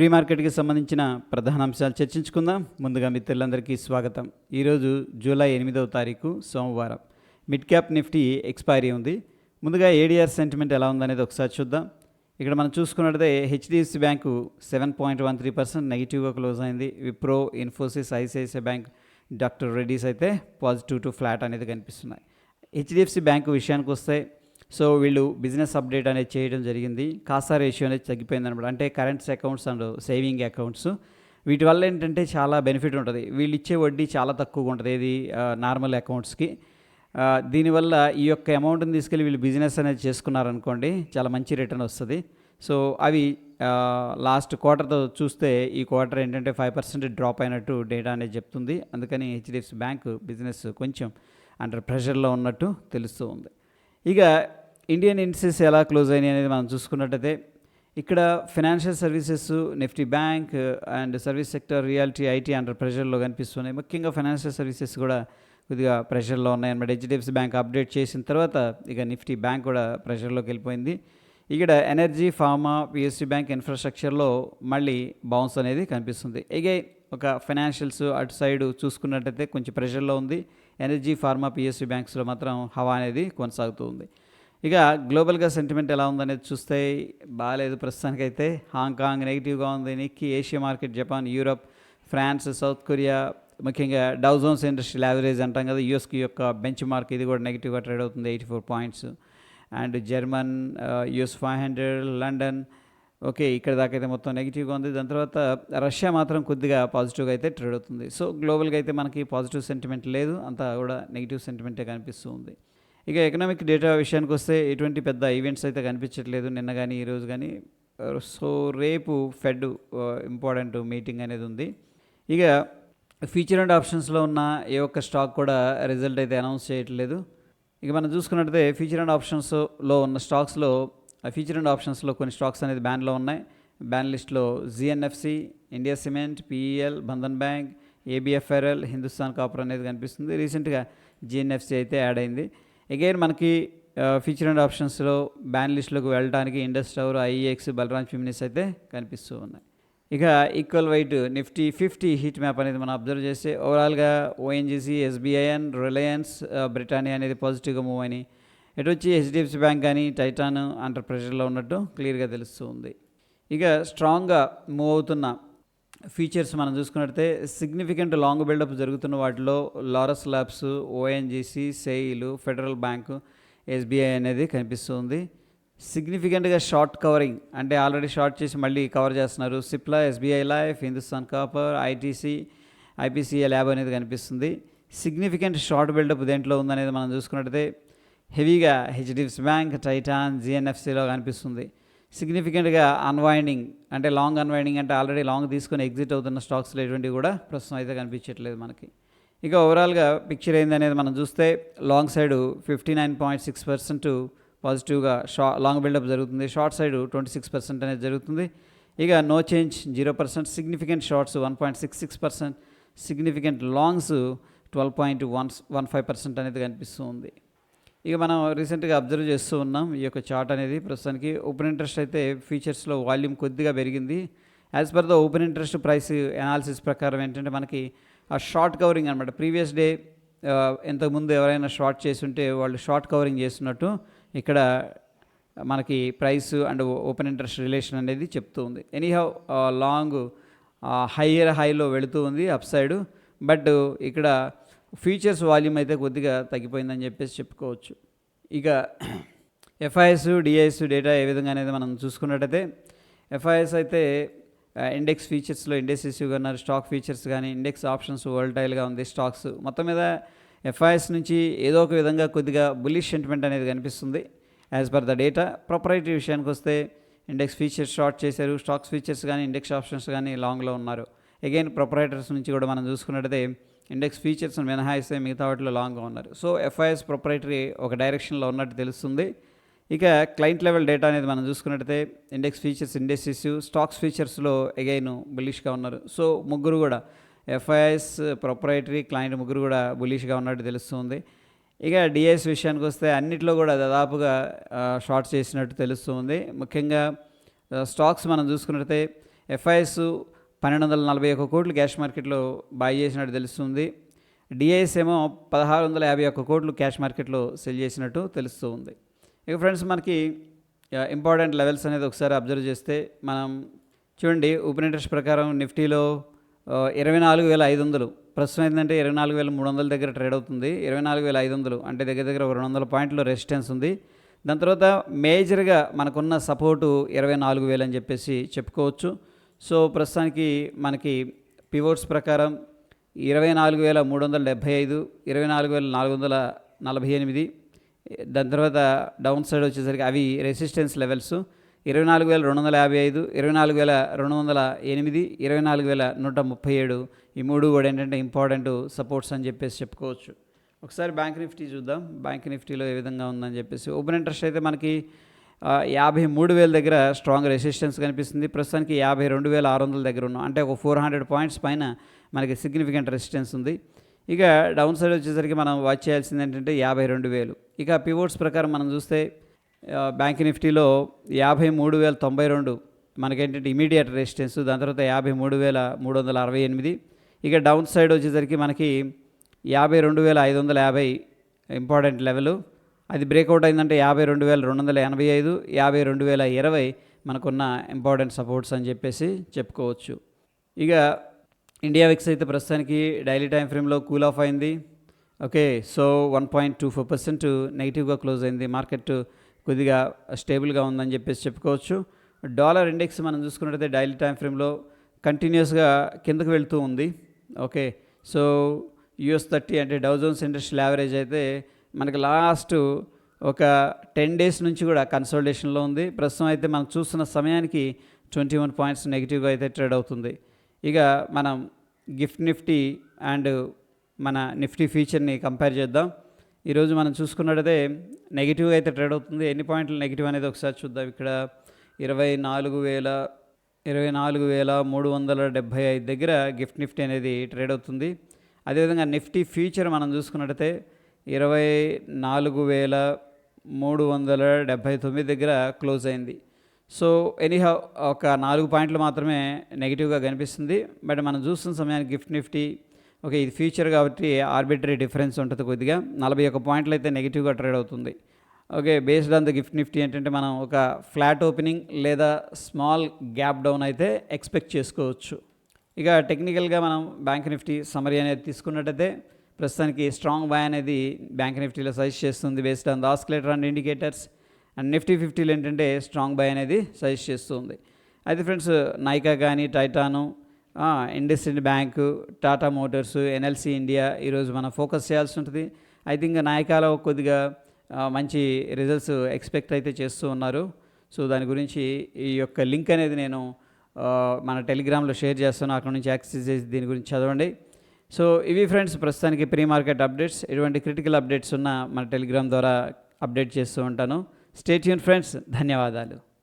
Pre మార్కెట్కి సంబంధించిన ప్రధాన అంశాలు చర్చించుకుందాం. ముందుగా మిత్రులందరికీ స్వాగతం. ఈరోజు జూలై ఎనిమిదవ తారీఖు సోమవారం. మిడ్ క్యాప్ నిఫ్టీ ఎక్స్పైరీ ఉంది. ముందుగా ఏడిఆర్ సెంటిమెంట్ ఎలా ఉందనేది ఒకసారి చూద్దాం. ఇక్కడ మనం చూసుకున్నట్లయితే HDFC bank seven point one three percent నెగిటివ్గా క్లోజ్ అయింది. Wipro Infosys ICICI bank doctor Reddy's అయితే పాజిటివ్ టు ఫ్లాట్ అనేది కనిపిస్తున్నాయి. హెచ్డిఎఫ్సి బ్యాంకు విషయానికి వస్తే సో వీళ్ళు బిజినెస్ అప్డేట్ అనేది చేయడం జరిగింది. కాసా రేషియో అనేది తగ్గిపోయింది అనమాట. అంటే currents accounts and saving accounts. వీటి వల్ల ఏంటంటే చాలా బెనిఫిట్ ఉంటుంది. వీళ్ళు ఇచ్చే వడ్డీ చాలా తక్కువగా ఉంటుంది. ఇది నార్మల్ అకౌంట్స్కి. దీనివల్ల ఈ యొక్క అమౌంట్ని తీసుకెళ్ళి వీళ్ళు బిజినెస్ అనేది చేసుకున్నారనుకోండి చాలా మంచి రిటర్న్ వస్తుంది. సో అవి లాస్ట్ క్వార్టర్తో చూస్తే ఈ క్వార్టర్ ఏంటంటే ఫైవ్ పర్సెంట్ డ్రాప్ అయినట్టు డేటా అనేది చెప్తుంది. అందుకని హెచ్డిఎఫ్సి బ్యాంక్ బిజినెస్ కొంచెం అండర్ ప్రెషర్లో ఉన్నట్టు తెలుస్తూ ఉంది. ఇక ఇండియన్ ఇండస్ట్రీస్ ఎలా క్లోజ్ అయినాయి అనేది మనం చూసుకున్నట్టయితే ఇక్కడ financial services Nifty bank and service sector reality IT under ప్రెషర్లో కనిపిస్తున్నాయి. ముఖ్యంగా ఫైనాన్షియల్ సర్వీసెస్ కూడా కొద్దిగా ప్రెషర్లో ఉన్నాయి అనమాట హెచ్డిఎఫ్సి బ్యాంక్ అప్డేట్ చేసిన తర్వాత ఇక నిఫ్టీ బ్యాంక్ కూడా ప్రెషర్లోకి వెళ్ళిపోయింది. ఇక్కడ ఎనర్జీ ఫార్మా పిఎస్సి బ్యాంక్ ఇన్ఫ్రాస్ట్రక్చర్లో మళ్ళీ బౌన్స్ అనేది కనిపిస్తుంది. ఇగే ఒక ఫైనాన్షియల్స్ అటు సైడ్ చూసుకున్నట్టయితే కొంచెం ప్రెషర్లో ఉంది. ఎనర్జీ ఫార్మా పిఎస్సి బ్యాంక్స్లో మాత్రం హవా అనేది కొనసాగుతూ ఉంది. ఇక గ్లోబల్గా సెంటిమెంట్ ఎలా ఉందనేది చూస్తే బాగాలేదు ప్రస్తుతానికైతే. హాంకాంగ్ నెగిటివ్గా ఉంది. Nikkei Asia market Japan Europe France South Korea ముఖ్యంగా డౌజోన్స్ ఇండస్ట్రియల్ యావరేజ్ అంటాం కదా యూఎస్కి యొక్క బెంచ్ మార్క్ ఇది కూడా నెగిటివ్గా ట్రేడ్ అవుతుంది eighty four points. And German uh, US five hundred London okay ఇక్కడ దాకా అయితే మొత్తం నెగిటివ్గా ఉంది. దాని తర్వాత రష్యా మాత్రం కొద్దిగా పాజిటివ్గా అయితే ట్రేడ్ అవుతుంది. సో గ్లోబల్గా అయితే మనకి పాజిటివ్ సెంటిమెంట్ లేదు. అంతా కూడా నెగిటివ్ సెంటిమెంటే కనిపిస్తూ ఉంది. ఇక ఎకనామిక్ డేటా విషయానికి వస్తే ఎటువంటి పెద్ద ఈవెంట్స్ అయితే కనిపించట్లేదు. నిన్న కానీ ఈరోజు కానీ సో uh, రేపు ఫెడ్ ఇంపార్టెంట్ మీటింగ్ అనేది ఉంది. ఇక ఫ్యూచర్ అండ్ ఆప్షన్స్లో ఉన్న ఏ ఒక్క స్టాక్ కూడా రిజల్ట్ అయితే అనౌన్స్ చేయట్లేదు. ఇక మనం చూసుకున్నట్టయితే ఫ్యూచర్ అండ్ ఆప్షన్స్లో ఉన్న స్టాక్స్లో ఫ్యూచర్ అండ్ ఆప్షన్స్లో కొన్ని స్టాక్స్ అనేది బ్యాన్లో ఉన్నాయి. బ్యాన్ లిస్ట్లో GNFC India cement PEL Bandhan bank ABFRL Hindustan copper అనేది కనిపిస్తుంది. రీసెంట్గా జిఎన్ఎఫ్సి అయితే యాడ్ అయింది. అగైన్ మనకి ఫ్యూచర్ అండ్ ఆప్షన్స్లో బ్యాన్ లిస్ట్లోకి వెళ్ళడానికి ఇండస్ టవర్ ఐఎక్స్ బలరాజ్ ఫిమినిస్ అయితే కనిపిస్తూ ఉన్నాయి. ఇక equal weight Nifty fifty heat map అనేది మనం అబ్జర్వ్ చేస్తే ఓవరాల్గా ఓఎన్జీసీ ఎస్బీఐఎన్ రిలయన్స్ బ్రిటానియా అనేది పాజిటివ్గా మూవ్ అని ఇటు వచ్చి హెచ్డిఎఫ్సి బ్యాంక్ కానీ టైటాన్ అంటర్ ప్రెషర్లో ఉన్నట్టు క్లియర్గా తెలుస్తూ ఉంది ఇక స్ట్రాంగ్గా మూవ్ అవుతున్న ఫీచర్స్ మనం చూసుకున్నట్లయితే సిగ్నిఫికెంట్ లాంగ్ బిల్డప్ జరుగుతున్న వాటిలో Laurus labs ONGC SAIL Federal bank SBI అనేది కనిపిస్తుంది. సిగ్నిఫికెంట్గా షార్ట్ కవరింగ్ అంటే ఆల్రెడీ షార్ట్ చేసి మళ్ళీ కవర్ చేస్తున్నారు. Cipla SBI life Hindustan copper ITC IPCA lab అనేది కనిపిస్తుంది. సిగ్నిఫికెంట్ షార్ట్ బిల్డప్ దేంట్లో ఉందనేది మనం చూసుకున్నట్టయితే హెవీగా హెచ్డిఎఫ్సి బ్యాంక్ టైటాన్ జిఎన్ఎఫ్సిలో కనిపిస్తుంది. సిగ్నిఫికెంట్గా అన్వైండింగ్ అంటే లాంగ్ అన్వైండింగ్ అంటే ఆల్రెడీ లాంగ్ తీసుకొని ఎగ్జిట్ అవుతున్న స్టాక్స్లో ఎటువంటివి కూడా ప్రస్తుతం అయితే కనిపించట్లేదు మనకి. ఇక ఓవరాల్గా పిక్చర్ ఏందనేది మనం చూస్తే long side fifty nine point six percent పాజిటివ్గా షా లాంగ్ బిల్డప్ జరుగుతుంది. Short side twenty six percent అనేది జరుగుతుంది. ఇక no change zero percent significant shorts one point six six percent significant longs twelve point one one five percent అనేది కనిపిస్తూ ఉంది. ఇక మనం రీసెంట్గా అబ్జర్వ్ చేస్తూ ఉన్నాం ఈ యొక్క చార్ట్ అనేది. ప్రస్తుతానికి ఓపెన్ ఇంట్రెస్ట్ అయితే ఫీచర్స్లో వాల్యూమ్ కొద్దిగా పెరిగింది. As per the open interest price analysis ప్రకారం ఏంటంటే మనకి ఆ షార్ట్ కవరింగ్ అనమాట ప్రీవియస్ డే ఇంతకుముందు ఎవరైనా షార్ట్ చేసి ఉంటే వాళ్ళు షార్ట్ కవరింగ్ చేస్తున్నట్టు ఇక్కడ మనకి price and open interest relation అనేది చెప్తూ ఉంది. Anyhow long higher high low వెళుతూ ఉంది అప్ సైడ్. బట్ ఇక్కడ ఫీచర్స్ వాల్యూమ్ అయితే కొద్దిగా తగ్గిపోయిందని చెప్పేసి చెప్పుకోవచ్చు. ఇక ఎఫ్ఐఎస్ డిఐఎస్ డేటా ఏ విధంగా అనేది మనం చూసుకున్నట్టయితే ఎఫ్ఐఎస్ అయితే ఇండెక్స్ ఫీచర్స్లో ఇండెక్సెస్ ఉన్నారు స్టాక్ ఫీచర్స్ కానీ ఇండెక్స్ ఆప్షన్స్ వోల్టైల్గా ఉంది స్టాక్స్ మొత్తం మీద ఎఫ్ఐఎస్ నుంచి ఏదో ఒక విధంగా కొద్దిగా బుల్లిష్ సెంటిమెంట్ అనేది కనిపిస్తుంది. As per the data proprietary విషయానికి వస్తే ఇండెక్స్ ఫీచర్స్ షార్ట్ చేశారు స్టాక్స్ ఫీచర్స్ కానీ ఇండెక్స్ ఆప్షన్స్ కానీ లాంగ్లో ఉన్నారు. అగైన్ ప్రొపరైటర్స్ నుంచి కూడా మనం చూసుకున్నట్టయితే ఇండెక్స్ ఫీచర్స్ మినహాయిస్తే మిగతా వాటిలో లాంగ్గా ఉన్నారు. సో ఎఫ్ఐఎస్ ప్రొపరేటరీ ఒక డైరెక్షన్లో ఉన్నట్టు తెలుస్తుంది. ఇక క్లయింట్ లెవెల్ డేటా అనేది మనం చూసుకున్నట్టయితే ఇండెక్స్ ఫీచర్స్ ఇండెక్సెస్ స్టాక్స్ ఫీచర్స్లో అగైన్ బులిష్గా ఉన్నారు. సో ముగ్గురు కూడా ఎఫ్ఐఎస్ ప్రొపరైటరీ క్లయింట్ ముగ్గురు కూడా బులిష్గా ఉన్నట్టు తెలుస్తుంది. ఇక డిఎస్ విషయానికి వస్తే అన్నిట్లో కూడా దాదాపుగా షార్ట్ చేసినట్టు తెలుస్తుంది. ముఖ్యంగా స్టాక్స్ మనం చూసుకున్నట్టయితే ఎఫ్ఐఎస్ పన్నెండు వందల నలభై ఒక్క కోట్లు క్యాష్ మార్కెట్లో బాయ్ చేసినట్టు తెలుస్తుంది. డిఐఎస్ ఏమో పదహారు వందల యాభై ఒక్క కోట్లు క్యాష్ మార్కెట్లో సెల్ చేసినట్టు తెలుస్తూ ఉంది. ఇక ఫ్రెండ్స్ మనకి ఇంపార్టెంట్ లెవెల్స్ అనేది ఒకసారి అబ్జర్వ్ చేస్తే మనం చూడండి ఓపెన్ ఇంట్రెస్ట్ ప్రకారం నిఫ్టీలో ఇరవై నాలుగు వేల ఐదు వందలు. ప్రస్తుతం ఏంటంటే ఇరవై నాలుగు వేల మూడు వందల దగ్గర ట్రేడ్ అవుతుంది. ఇరవై నాలుగు వేల ఐదు వందలు. అంటే దగ్గర దగ్గర ఒక రెండు వందల పాయింట్లు రెసిస్టెన్స్ ఉంది. దాని తర్వాత మేజర్గా మనకున్న సపోర్టు ఇరవై నాలుగు వేలు అని చెప్పేసి చెప్పుకోవచ్చు. సో ప్రస్తుతానికి మనకి పివోట్స్ ప్రకారం ఇరవై నాలుగు వేల మూడు వందల డెబ్భై ఐదు ఇరవై నాలుగు వేల నాలుగు వందల నలభై ఎనిమిది దాని తర్వాత డౌన్ సైడ్ వచ్చేసరికి అవి రెసిస్టెన్స్ లెవెల్స్ ఇరవై నాలుగు వేల రెండు వందల యాభై ఐదు ఇరవై నాలుగు వేల రెండు వందల ఎనిమిది ఇరవై నాలుగు వేల నూట ముప్పై ఏడు ఈ మూడు కూడా ఏంటంటే ఇంపార్టెంట్ సపోర్ట్స్ అని చెప్పేసి చెప్పుకోవచ్చు. ఒకసారి బ్యాంక్ నిఫ్టీ చూద్దాం. బ్యాంక్ నిఫ్టీలో ఏ విధంగా ఉందని చెప్పేసి. ఓపెన్ ఇంట్రెస్ట్ అయితే మనకి యాభై మూడు వేల దగ్గర స్ట్రాంగ్ రెసిస్టెన్స్ కనిపిస్తుంది. ప్రస్తుతానికి యాభై రెండు వేల ఆరు వందల దగ్గర ఉన్నాం. అంటే ఒక ఫోర్ హండ్రెడ్ పాయింట్స్ పైన మనకి సిగ్నిఫికెంట్ రెసిస్టెన్స్ ఉంది. ఇక డౌన్ సైడ్ వచ్చేసరికి మనం వాచ్ చేయాల్సింది ఏంటంటే యాభై రెండు వేలు. ఇక పివోట్స్ ప్రకారం మనం చూస్తే బ్యాంక్ నిఫ్టీలో యాభై మూడు వేల తొంభై రెండు మనకేంటంటే ఇమీడియట్ రెసిస్టెన్స్ దాని తర్వాత యాభై మూడు వేల మూడు వందల అరవై ఎనిమిది. ఇక డౌన్ సైడ్ వచ్చేసరికి మనకి యాభై రెండు వేల ఐదు వందల యాభై ఇంపార్టెంట్ లెవెలు అది బ్రేక్అవుట్ అయిందంటే యాభై రెండు వేల రెండు వందల ఎనభై ఐదు యాభై రెండు వేల ఇరవై మనకున్న ఇంపార్టెంట్ సపోర్ట్స్ అని చెప్పేసి చెప్పుకోవచ్చు. ఇక ఇండియా విక్స్ అయితే ప్రస్తుతానికి డైలీ టైం ఫ్రేమ్లో కూల్ ఆఫ్ అయింది. Okay so one point two four percent నెగిటివ్గా క్లోజ్ అయింది. మార్కెట్ కొద్దిగా స్టేబుల్గా ఉందని చెప్పేసి చెప్పుకోవచ్చు. డాలర్ ఇండెక్స్ మనం చూసుకున్నట్టయితే డైలీ టైం ఫ్రేమ్లో కంటిన్యూస్గా కిందకు వెళ్తూ ఉంది. ఓకే సో యుఎస్ థర్టీ అంటే డౌజోన్స్ ఇండస్ట్రియల్ యావరేజ్ అయితే మనకి లాస్ట్ ఒక టెన్ డేస్ నుంచి కూడా కన్సల్టేషన్లో ఉంది. ప్రస్తుతం అయితే మనం చూస్తున్న సమయానికి ట్వంటీ వన్ పాయింట్స్ నెగిటివ్గా అయితే ట్రేడ్ అవుతుంది. ఇక మనం గిఫ్ట్ నిఫ్టీ అండ్ మన నిఫ్టీ ఫీచర్ని కంపేర్ చేద్దాం. ఈరోజు మనం చూసుకున్నట్టయితే నెగిటివ్గా అయితే ట్రేడ్ అవుతుంది. ఎన్ని పాయింట్లు నెగిటివ్ అనేది ఒకసారి చూద్దాం. ఇక్కడ ఇరవై నాలుగు వేల ఇరవై నాలుగు వేల మూడు వందల డెబ్భై ఐదు దగ్గర గిఫ్ట్ నిఫ్టీ అనేది ట్రేడ్ అవుతుంది. అదేవిధంగా నిఫ్టీ ఫ్యూచర్ మనం చూసుకున్నట్టయితే ఇరవై నాలుగు వేల మూడు వందల డెబ్భై తొమ్మిది దగ్గర క్లోజ్ అయింది. సో ఎనీహౌ ఒక నాలుగు పాయింట్లు మాత్రమే నెగిటివ్గా కనిపిస్తుంది. బట్ మనం చూస్తున్న సమయానికి గిఫ్ట్ నిఫ్టీ ఓకే ఇది ఫ్యూచర్ కాబట్టి ఆర్బిటరీ డిఫరెన్స్ ఉంటుంది కొద్దిగా. నలభై ఒక పాయింట్లు అయితే నెగిటివ్గా ట్రేడ్ అవుతుంది. Okay based on the gift Nifty ఏంటంటే మనం ఒక ఫ్లాట్ ఓపెనింగ్ లేదా స్మాల్ గ్యాప్ డౌన్ అయితే ఎక్స్పెక్ట్ చేసుకోవచ్చు. ఇక టెక్నికల్గా మనం బ్యాంక్ నిఫ్టీ సమరీ అనేది తీసుకున్నట్టయితే ప్రస్తుతానికి స్ట్రాంగ్ బై అనేది బ్యాంక్ నిఫ్టీలో సజెస్ట్ చేస్తుంది based on the oscillator and indicators and Nifty ఫిఫ్టీలో ఏంటంటే స్ట్రాంగ్ బై అనేది సజెస్ట్ చేస్తుంది. అయితే ఫ్రెండ్స్ నైకా కానీ Titan Indus bank Tata motors NLC India ఈరోజు మనం ఫోకస్ చేయాల్సి ఉంటుంది. ఐ థింక్ నాయకాలో కొద్దిగా మంచి రిజల్ట్స్ ఎక్స్పెక్ట్ అయితే చేస్తూ ఉన్నారు. సో దాని గురించి ఈ యొక్క లింక్ అనేది నేను మన టెలిగ్రామ్లో షేర్ చేస్తాను. అక్కడ నుంచి యాక్సెస్ చేసి దీని గురించి చదవండి. సో ఇవి ఫ్రెండ్స్ ప్రస్తుతానికి ప్రీ మార్కెట్ అప్డేట్స్. ఇటువంటి క్రిటికల్ అప్డేట్స్ ఉన్న మన టెలిగ్రామ్ ద్వారా అప్డేట్ చేస్తూ ఉంటాను. స్టేట్ యూన్ ఫ్రెండ్స్ ధన్యవాదాలు.